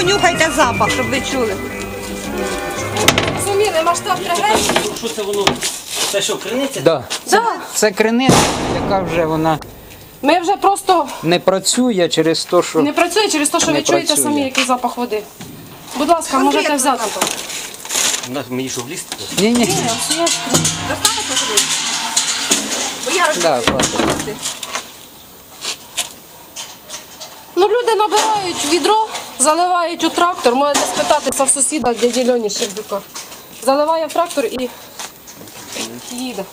понюхайте запах, щоб ви чули. Зуміли масштаб трагедії? Що це воно? Це що, криниця? Да. Да. Це криниця, яка вже вона Ми вже просто не працює через те, що не працює через те, що Не ви чуєте працює. самі, який запах води. Будь ласка, можете взяти. запах. На, Мені що влізти? ні, ні. Достанете туди? Бо я Да. Ну, люди набирають відро, заливають у трактор. Можете спитатися в сусіда дяді Льоні Щербюка. Заливає в трактор і їде.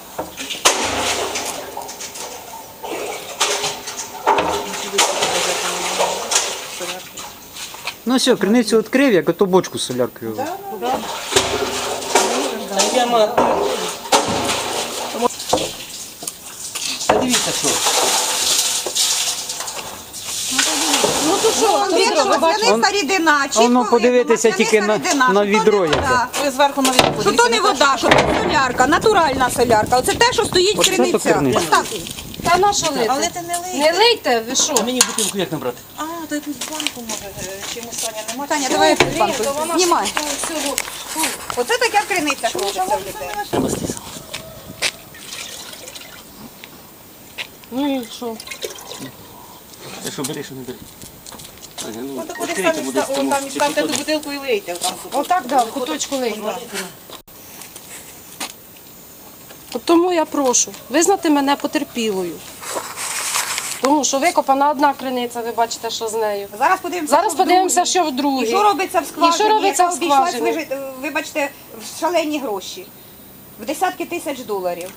Ну все, криницю відкрив, як ото бочку з соляркою. Та дивіться що. Ну то що, Якщо відро, ви бачите? масляниста рідина, чи Воно подивитися тільки на- рідина, на що то відро не яке. вода. Ви зверху на відео Що то не вода, що то солярка, натуральна солярка. Оце те, що стоїть Оце то криниця. криниця. Ось так. Та на що лити? Але ти не лий. Не лийте, ви що? Мені бутилку як набрати? А, то якусь банку може е, чимось Таня немає. Таня, давай Блін, банку. то вона Знімай. Оце таке криниця робиться в людей. Ну і що? Це що бери, що не бери. Ну, Ну, куди відкрийте, самі ста- о, там і ставте ту бутилку і лийте. Там. Отак, да, в куточку лийте. От Тому я прошу визнати мене потерпілою. Тому що викопана одна криниця, ви бачите, що з нею. Зараз подивимося. Зараз що в подивимося, другій. що в другій. І що робиться в скважині? І що робиться яка в обійшлась, скважині? вижи- вибачте, в шалені гроші. В десятки тисяч доларів.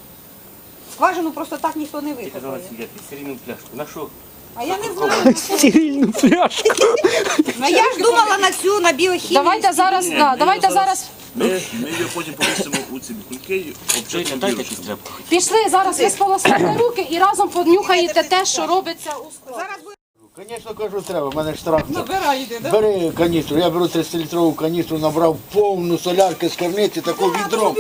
Скважину просто так ніхто не Казала викопає. сидять, стерильну пляшку. На що? А я не знаю. Стерильну пляшку. Ну я ж думала на цю, на біохімію. Давайте зараз, да, давайте зараз Ми, ми її потім повісимо у ці кульки і обчепимо бірочку. пішли, зараз ви сполосуєте руки і разом понюхаєте те, що робиться у складі. Звісно, кажу, треба. У мене ж трактор. Бери каністру. Я беру 30-літрову каністру, набрав повну солярки з керниці, таку відром.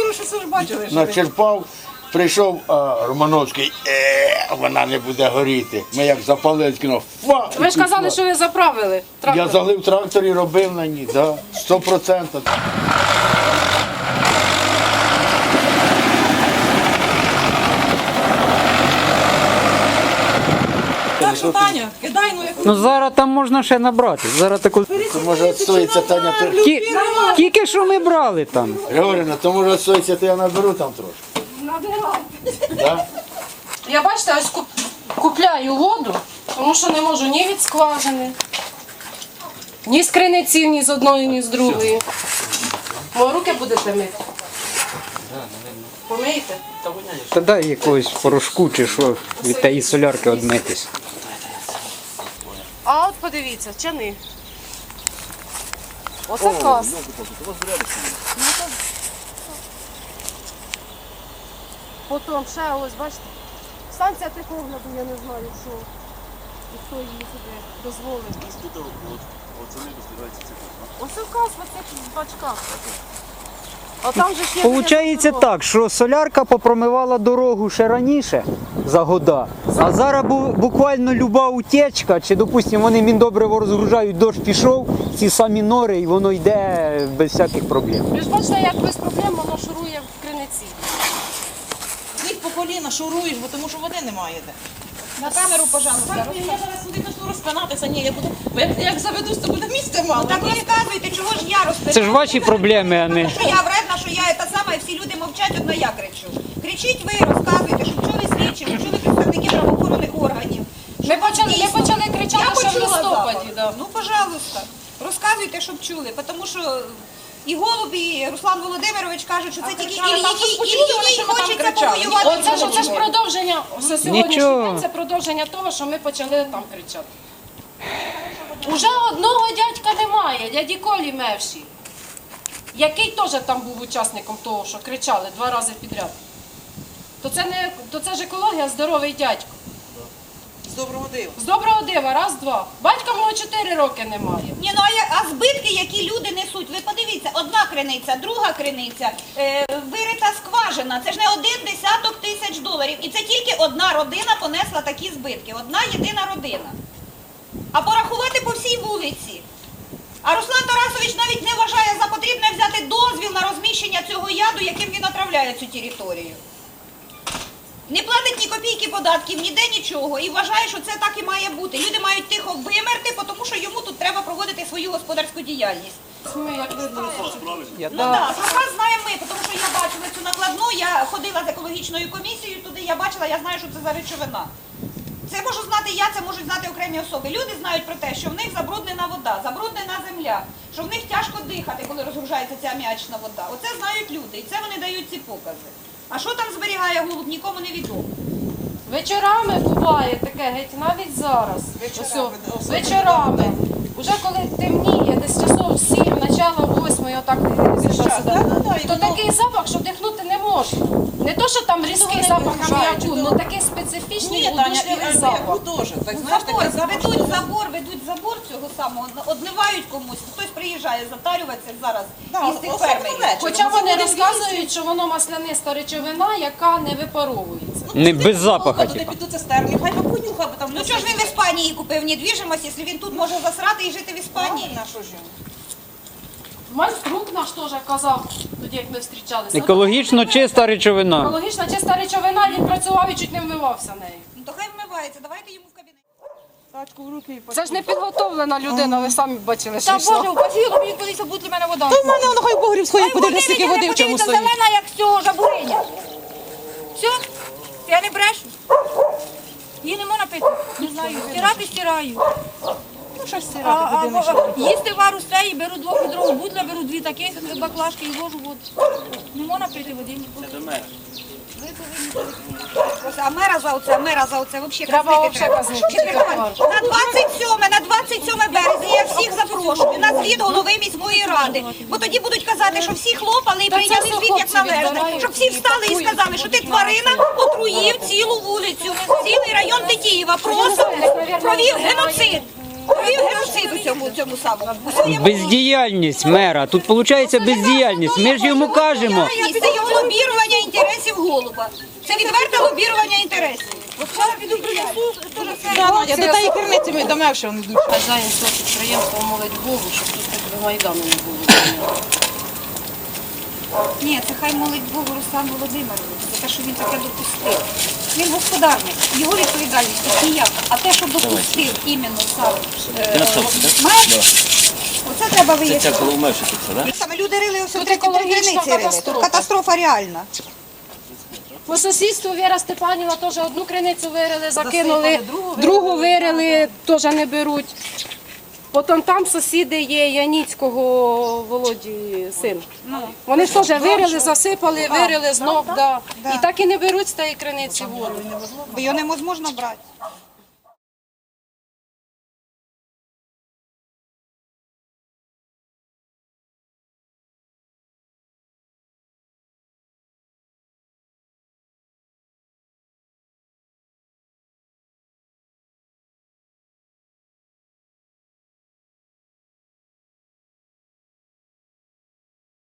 Начерпав, прийшов а, Романовський, е, вона не буде горіти. Ми як запалили, кіно. Фа! Ви ж казали, що ви заправили Я залив трактор і робив на ній, да, 100%. Так що, Таня, кидай, ну яку. Ну зараз там можна ще набрати. Зараз таку. Може відстоїться Таня. Ті... Тільки що ми брали там. Григорівна, то може відстоїться, то я наберу там трошки. Да? Я бачите, ось куп- купляю воду, тому що не можу ні від скважини, ні з криниці, ні з одної, ні з другої. Мої руки будете мити? Помийте? Та дай якогось порошку чи що від тієї солярки одмитись. А от подивіться, чани. Оце кас. Потім ще ось, бачите, станція техогляду, я не знаю, що і хто її туди дозволив. Оце кас в цих бачках. А там же ж є Получається так, що солярка попромивала дорогу ще раніше за года, а зараз бу- буквально люба утечка, чи допустимо вони міндобриво розгружають, дощ пішов, ці самі нори, і воно йде без всяких проблем. Ви ж бачите, як без проблем воно шурує в криниці. По коліна шуруєш, бо тому що води немає де. На камеру, пожалуйста. Я зараз сюди почну розпинатися. Ні, я буду, бо як, як заведусь, то буде місце мало. Так розказуйте, чого ж я розповідаю? Це ж ваші проблеми, а не. Що я вредна, що я та сама, і всі люди мовчать, одна я кричу. Кричіть ви, розказуйте, що чули слідчі, що чули представники правоохоронних органів. Ми почали, ми почали кричати, Я що в почула листопаді. запах. Да. Ну, пожалуйста, розказуйте, щоб чули, тому що і Голуб, і Руслан Володимирович кажуть, що це тільки кричали, Ільї там щось Ільї- почули, вони, Ільї що ми там хочеться повоювати. Оце ж оце ж продовження все сьогоднішній день, це продовження того, що ми почали там кричати. Уже одного дядька немає, дяді Колі Мевші, який теж там був учасником того, що кричали два рази підряд. То це не то це ж екологія, здоровий дядько. Доброго дива. З доброго дива, раз, два. Батька мого чотири роки немає. Ні, ну а, я- а збитки, які люди несуть, ви подивіться, одна криниця, друга криниця, е, вирита скважина, це ж не один десяток тисяч доларів. І це тільки одна родина понесла такі збитки, одна єдина родина. А порахувати по всій вулиці. А Руслан ж навіть не вважає за потрібне взяти дозвіл на розміщення цього яду, яким він отравляє цю територію. Не платить ні копійки податків, ніде нічого. І вважає, що це так і має бути. Люди мають тихо вимерти, тому що йому тут треба проводити свою господарську діяльність. Ми як. Я Ну так, про вас знаємо ми, тому що я бачила цю накладну, я ходила з екологічною комісією туди, я бачила, я знаю, що це за речовина. Це можу знати я, це можуть знати окремі особи. Люди знають про те, що в них забруднена вода, забруднена земля, що в них тяжко дихати, коли розгружається ця м'ячна вода. Оце знають люди, і це вони дають ці покази. А що там зберігає голуб, нікому не відомо. Вечорами буває таке, геть навіть зараз. Вечорами, Ось, вечорами. Уже коли темніє, десь часов сім, начало восьмої, отак сюди, і то такий запах, що вдихнути не можна. Не то, що там різкий вони запах аміаку, ну такий специфічний удушливий запах. теж. Так знаєш, Забор, запах, ведуть забор, ведуть забор цього самого, одливають комусь, хтось приїжджає затарюватися зараз Да, із цих особливо фермерів. вечором. Хоча вони розказують, що воно масляниста речовина, яка не випаровується. Не без запаха, Туди типа. піду цистерні, хай би понюхав, там Ну чого ж він в Іспанії купив недвіжимость, якщо він тут може засрати і жити в Іспанії? На що ж йому? Майструк наш теж казав, тоді як ми зустрічалися. Екологічно чиста речовина. Екологічна чиста речовина, він працював і чуть не вмивався нею. Ну то хай вмивається, давайте йому в кабінет. Тачку в руки і Це ж не підготовлена людина, ви самі бачили, що Та йшла. Боже, упасіло, мені колись буде мене вода. Та в мене воно хай в погріб сходить, подивись, скільки води в чому стоїть. зелена, як з цього жабуриня. Все? Я не брешу. Її не можна пити. Не знаю. Стирати стираю. Ну, щось А, стирати, а, а, їсти вару стеї, беру двохлітрову бутля, беру дві таких баклажки і ложу воду. Не можна пити води. ні. А мера за оце, мера за оце, взагалі Треба казнити вообще треба. казнити, Чотири тільки. На 27, на 27 березня я всіх запрошую на звіт голови міської ради. Бо тоді будуть казати, що всі хлопали і Та це прийняли все звіт як хлопці належне. відбирають, Щоб всі встали і сказали, що ти тварина отруїв цілу вулицю, цілий район Тетіїва. Просто провів геноцид. Цьому, цьому самому. Бездіяльність мера. Тут виходить бездіяльність. Ми ж йому кажемо. Це його лобірування інтересів голуба. Це відверте лобірування інтересів. От вчора піду принесу, Надя, до тієї криниці ми до мевши вони йдуть. Хазяїн цього підприємства молить Богу, щоб тут такого майдану не було. Ні, це хай молить Богу Руслан Володимирович, за те, що він таке допустив. Він господарник, його відповідальність тут ніяка. А те, що допустив іменно сам е, мер, оце треба вияснити. так? Саме люди рили ось три екологічна криниці рили. Катастрофа. катастрофа реальна. По сусідству Віра Степанівна теж одну криницю вирили, закинули, другу вирили, теж не беруть. Потім там сусіди є Яніцького Володі син. Вони ж теж вирили, засипали, вирили знов. Да. І так і не беруть з тієї криниці воду. Бо його неможливо брати.